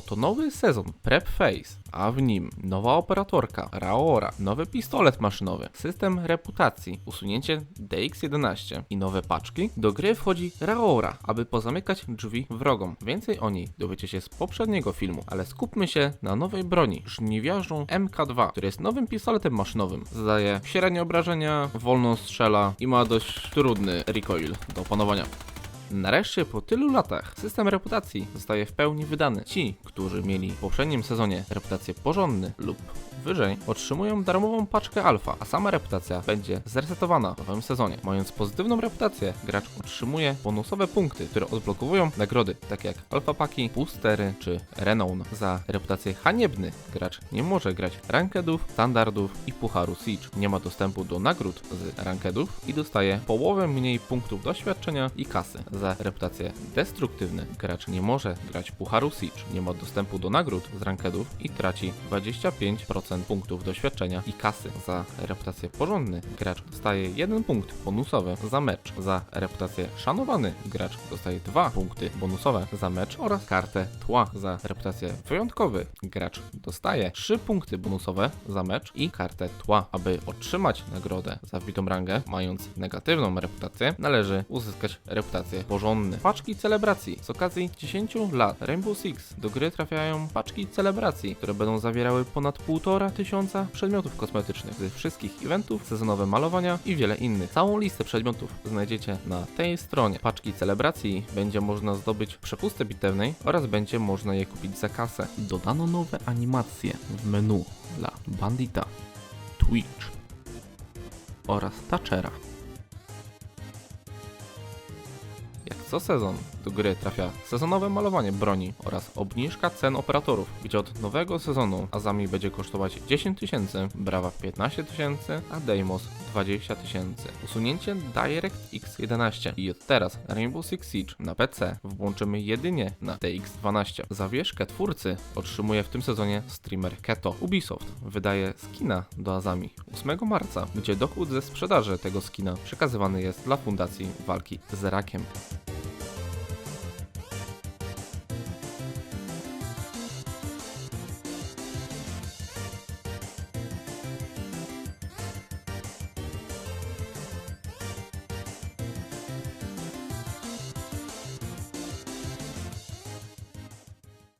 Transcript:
Oto nowy sezon Prep Phase, a w nim nowa operatorka Raora, nowy pistolet maszynowy, system reputacji, usunięcie DX11 i nowe paczki. Do gry wchodzi Raora, aby pozamykać drzwi wrogom. Więcej o niej dowiecie się z poprzedniego filmu, ale skupmy się na nowej broni, żniwiarzu MK2, który jest nowym pistoletem maszynowym. Zadaje średnie obrażenia, wolno strzela i ma dość trudny recoil do opanowania. Nareszcie po tylu latach system reputacji zostaje w pełni wydany. Ci, którzy mieli w poprzednim sezonie reputację porządny lub wyżej, otrzymują darmową paczkę alfa, a sama reputacja będzie zresetowana w nowym sezonie. Mając pozytywną reputację, gracz otrzymuje bonusowe punkty, które odblokowują nagrody, takie jak alfa paki, boostery czy renown. Za reputację haniebny gracz nie może grać rankedów, standardów i pucharu Siege. Nie ma dostępu do nagród z rankedów i dostaje połowę mniej punktów doświadczenia i kasy. Za reputację destruktywny gracz nie może grać pucharu Siege. Nie ma dostępu do nagród z rankedów i traci 25% punktów doświadczenia i kasy. Za reputację porządny gracz dostaje 1 punkt bonusowy za mecz. Za reputację szanowany gracz dostaje 2 punkty bonusowe za mecz oraz kartę tła. Za reputację wyjątkowy gracz dostaje 3 punkty bonusowe za mecz i kartę tła. Aby otrzymać nagrodę za wbitą rangę, mając negatywną reputację, należy uzyskać reputację porządny. Paczki celebracji. Z okazji 10 lat Rainbow Six do gry trafiają paczki celebracji, które będą zawierały ponad 1,5 tysiąca przedmiotów kosmetycznych z wszystkich eventów, sezonowe malowania i wiele innych. Całą listę przedmiotów znajdziecie na tej stronie. Paczki celebracji będzie można zdobyć w przepustce bitewnej oraz będzie można je kupić za kasę. Dodano nowe animacje w menu dla Bandita, Twitch oraz Thatchera. Co sezon do gry trafia sezonowe malowanie broni oraz obniżka cen operatorów, gdzie od nowego sezonu Azami będzie kosztować 10 tysięcy, Brawa 15 tysięcy, a Deimos 20 tysięcy. Usunięcie DirectX 11 i od teraz Rainbow Six Siege na PC włączymy jedynie na DX12. Zawieszkę twórcy otrzymuje w tym sezonie streamer Keto. Ubisoft wydaje skina do Azami 8 marca, gdzie dochód ze sprzedaży tego skina przekazywany jest dla Fundacji Walki z Rakiem.